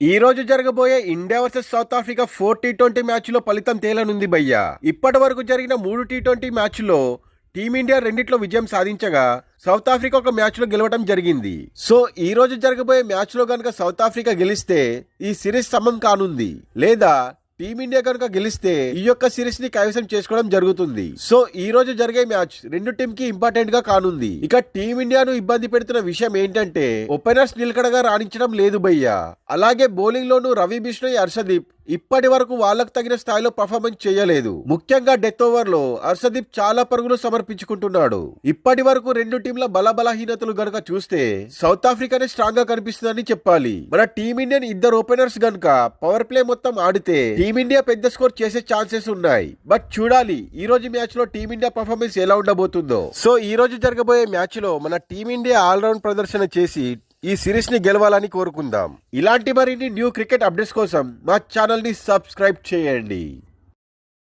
ఈ రోజు జరగబోయే India versus South Africa four T twenty మ్యాచ్లో ఫలితం తేలనుంది భయ్యా. ఇప్పటి వరకు జరిగిన మూడు టీ ట్వంటీ మ్యాచ్లో టీమిండియా రెండిట్లో విజయం సాధించగా సౌత్ ఆఫ్రికా ఒక మ్యాచ్లో గెలవడం జరిగింది. సో ఈ రోజు జరగబోయే మ్యాచ్లో గనక సౌత్ ఆఫ్రికా గెలిస్తే ఈ సిరీస్ సమం కానుంది. లేదా టీమిండియా కనుక గెలిస్తే ఈ యొక్క సిరీస్ని కైవసం చేసుకోవడం జరుగుతుంది. సో ఈ రోజు జరిగే మ్యాచ్ రెండు టీమ్కి ఇంపార్టెంట్గా కానుంది. ఇక టీమిండియాను ఇబ్బంది పెడుతున్న విషయం ఏంటంటే ఓపెనర్స్ నిలకడగా రాణించడం లేదు భయ్యా. అలాగే బౌలింగ్ లోను రవి బిష్ణోయ్ హర్షదీప్ ఇప్పటి వరకు వాళ్ళకు తగిన స్థాయిలో పర్ఫార్మెన్స్ చేయలేదు. ముఖ్యంగా డెత్ ఓవర్లో హర్షదీప్ చాలా పరుగులు సమర్పించుకుంటున్నాడు. ఇప్పటి వరకు రెండు టీంల బల బలహీనతలు గనుక చూస్తే సౌత్ ఆఫ్రికానే స్ట్రాంగ్గా కనిపిస్తుందని చెప్పాలి. మన టీమిండియన్ ఇద్దరు ఓపెనర్స్ గనుక పవర్ ప్లే మొత్తం ఆడితే టీమిండియా పెద్ద స్కోర్ చేసే ఛాన్సెస్ ఉన్నాయి. బట్ చూడాలి ఈ రోజు మ్యాచ్లో టీమిండియా పర్ఫార్మెన్స్ ఎలా ఉండబోతుందో. సో ఈ రోజు జరగబోయే మ్యాచ్లో మన టీమిండియా ఆల్రౌండ్ ప్రదర్శన చేసి ఈ సిరీస్ని గెలవాలని కోరుకుందాం. ఇలాంటి మరిన్ని న్యూ క్రికెట్ అప్డేట్స్ కోసం మా ఛానల్ని సబ్స్క్రైబ్ చేయండి.